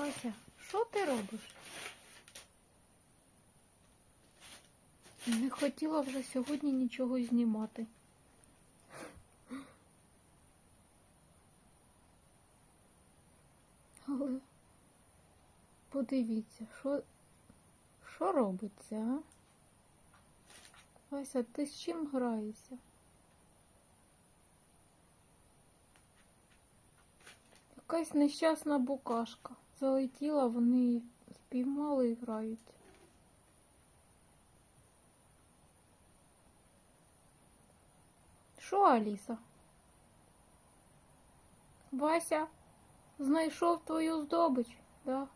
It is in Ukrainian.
Вася, що ти робиш? Не хотіла вже сьогодні нічого знімати. Але подивіться, що, що робиться, а? Вася, ти з чим граєшся? Якась нещасна букашка. Залетіла, вони спіймали і грають. Що, Аліса? Вася знайшов твою здобич, да?